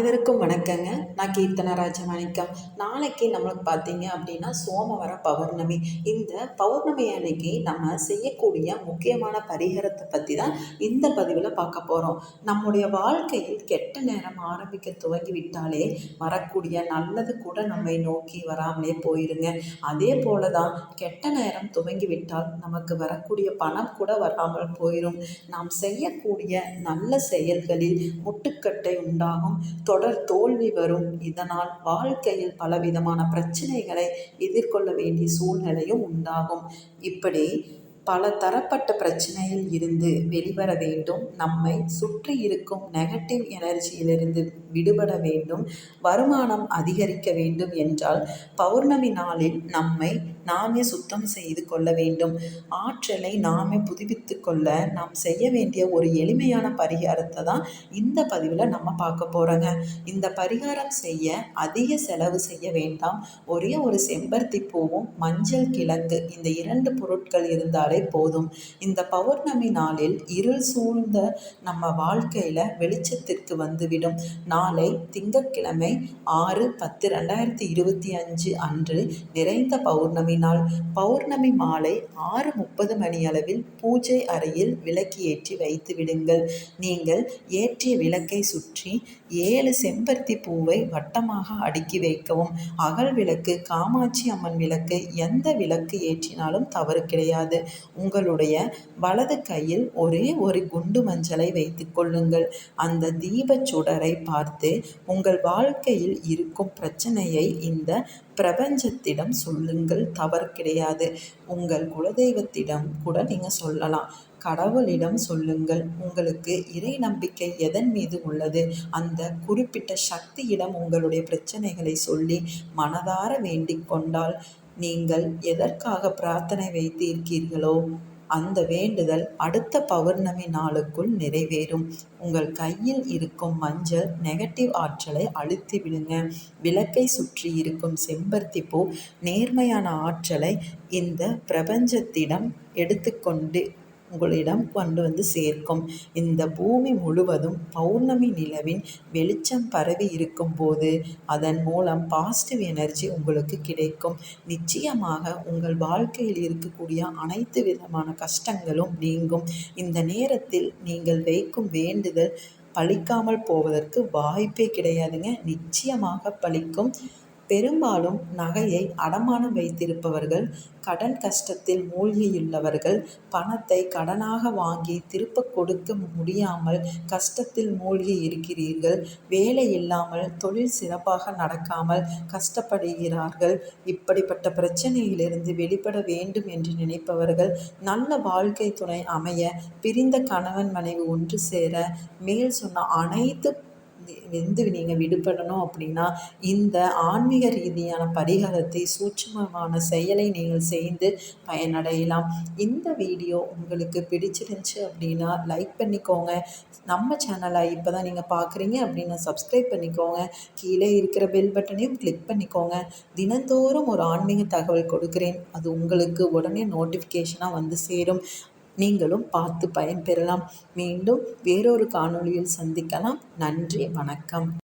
அனைவருக்கும் வணக்கங்க. நான் கீர்த்தனா ராஜமாணிக்கம். நாளைக்கு நம்மளுக்கு பார்த்தீங்க அப்படின்னா சோமவர பௌர்ணமி. இந்த பௌர்ணமி அன்னைக்கு நம்ம செய்யக்கூடிய முக்கியமான பரிகாரத்தை பற்றி தான் இந்த பதிவில் பார்க்க போகிறோம் நம்முடைய வாழ்க்கையில் கெட்ட நேரம் ஆரம்பிக்க துவங்கி விட்டாலே வரக்கூடிய நல்லது கூட நம்மை நோக்கி வராமலே போயிருங்க. அதே போல தான் கெட்ட நேரம் துவங்கி விட்டால் நமக்கு வரக்கூடிய பணம் கூட வராமல் போயிடும் நாம் செய்யக்கூடிய நல்ல செயல்களில் முட்டுக்கட்டை உண்டாகும். தொடர் தோல்வி வரும். இதனால் வாழ்க்கையில் பலவிதமான பிரச்சனைகளை எதிர்கொள்ள வேண்டிய சூழ்நிலையும் உண்டாகும். இப்படி பல தரப்பட்ட பிரச்சனையில் இருந்து வெளிவர வேண்டும் நம்மை சுற்றி இருக்கும் நெகட்டிவ் எனர்ஜியிலிருந்து விடுபட வேண்டும் வருமானம் அதிகரிக்க வேண்டும் என்றால் பௌர்ணமி நாளில் நம்மை நாமே சுத்தம் செய்து கொள்ள வேண்டும். ஆற்றலை நாமே புதுப்பித்து கொள்ள நாம் செய்ய வேண்டிய ஒரு எளிமையான பரிகாரத்தை தான் இந்த பதிவில் நம்ம பார்க்க போகிறோங்க இந்த பரிகாரம் செய்ய அதிக செலவு செய்ய வேண்டாம். ஒரே ஒரு செம்பருத்தி பூவும் மஞ்சள் கிழங்கு இந்த இரண்டு பொருட்கள் இருந்தால் போதும். இந்த பௌர்ணமி நாளில் இருள் சூழ்ந்த நம்ம வாழ்க்கையில் வெளிச்சத்திற்கு வந்துவிடும். நாளை திங்கட்கிழமை ஆறு பத்து ரெண்டாயிரத்தி இருபத்தி அஞ்சு அன்று நிறைந்த பௌர்ணமி நாள். பௌர்ணமி மாலை ஆறு முப்பது மணி அளவில் பூஜை அறையில் விளக்கு ஏற்றி வைத்து விடுங்கள். நீங்கள் ஏற்றிய விளக்கை சுற்றி ஏழு செம்பருத்தி பூவை வட்டமாக அடுக்கி வைக்கவும். அகல் விளக்கு காமாட்சி அம்மன் விளக்கு எந்த விளக்கு ஏற்றினாலும் தவறு கிடையாது. உங்களுடைய வலது கையில் ஒரே ஒரு குண்டு மஞ்சளை வைத்து கொள்ளுங்கள். அந்த தீபச் சுடரை பார்த்து உங்கள் வாழ்க்கையில் இருக்கும் பிரச்சனையை இந்த பிரபஞ்சத்திடம் சொல்லுங்கள். தவறு கிடையாது. உங்கள் குலதெய்வத்திடம் கூட நீங்கள் சொல்லலாம். கடவுளிடம் சொல்லுங்கள். உங்களுக்கு இறை நம்பிக்கை எதன் மீது உள்ளது? அந்த குறிப்பிட்ட சக்தியிடம் உங்களுடைய பிரச்சனைகளை சொல்லி மனதார வேண்டிக் கொண்டால் நீங்கள் எதற்காக பிரார்த்தனை வைத்து இருக்கீர்களோ அந்த வேண்டுதல் அடுத்த பௌர்ணமி நாளுக்குள் நிறைவேறும். உங்கள் கையில் இருக்கும் மஞ்சள் நெகட்டிவ் ஆற்றலை அழுத்தி விடுங்க. விளக்கை சுற்றி இருக்கும் செம்பருத்தி பூ நேர்மையான ஆற்றலை இந்த பிரபஞ்சத்திடம் எடுத்துக்கொண்டு உங்களிடம் கொண்டு வந்து சேர்க்கும். இந்த பூமி முழுவதும் பௌர்ணமி நிலவின் வெளிச்சம் பரவி இருக்கும் போது அதன் மூலம் பாசிட்டிவ் எனர்ஜி உங்களுக்கு கிடைக்கும். நிச்சயமாக உங்கள் வாழ்க்கையில் இருக்கக்கூடிய அனைத்து விதமான கஷ்டங்களும் நீங்கும். இந்த நேரத்தில் நீங்கள் வைக்கும் வேண்டுதல் பழிக்காமல் போவதற்கு வாய்ப்பே கிடையாதுங்க. நிச்சயமாக பழிக்கும். பெரும்பாலும் நகையை அடமானம் வைத்திருப்பவர்கள் கடன் கஷ்டத்தில் மூழ்கியுள்ளவர்கள் பணத்தை கடனாக வாங்கி திருப்ப கொடுக்க முடியாமல் கஷ்டத்தில் மூழ்கி இருக்கிறீர்கள் வேலை இல்லாமல் தொழில் சிறப்பாக நடக்காமல் கஷ்டப்படுகிறார்கள் இப்படிப்பட்ட பிரச்சனையிலிருந்து வெளிப்பட வேண்டும் என்று நினைப்பவர்கள் நல்ல வாழ்க்கை துணை அமைய பிரிந்த கணவன் மனைவி ஒன்று சேர மேல் சொன்ன அனைத்து வந்து நீங்கள் விடுபடணும் அப்படின்னா இந்த ஆன்மீக ரீதியான பரிகாரத்தை சூட்சமமான செயலை நீங்கள் செய்து பயனடையலாம். இந்த வீடியோ உங்களுக்கு பிடிச்சிருந்துச்சு அப்படின்னா லைக் பண்ணிக்கோங்க. நம்ம சேனலை இப்போ தான் நீங்கள் பார்க்குறீங்க அப்படின்னா சப்ஸ்கிரைப் பண்ணிக்கோங்க. கீழே இருக்கிற பெல் பட்டனையும் கிளிக் பண்ணிக்கோங்க. தினந்தோறும் ஒரு ஆன்மீக தகவல் கொடுக்குறேன். அது உங்களுக்கு உடனே நோட்டிஃபிகேஷனாக வந்து சேரும். நீங்களும் பார்த்து பயன்பெறலாம். மீண்டும் வேறொரு காணொளியில் சந்திக்கலாம். நன்றி வணக்கம்.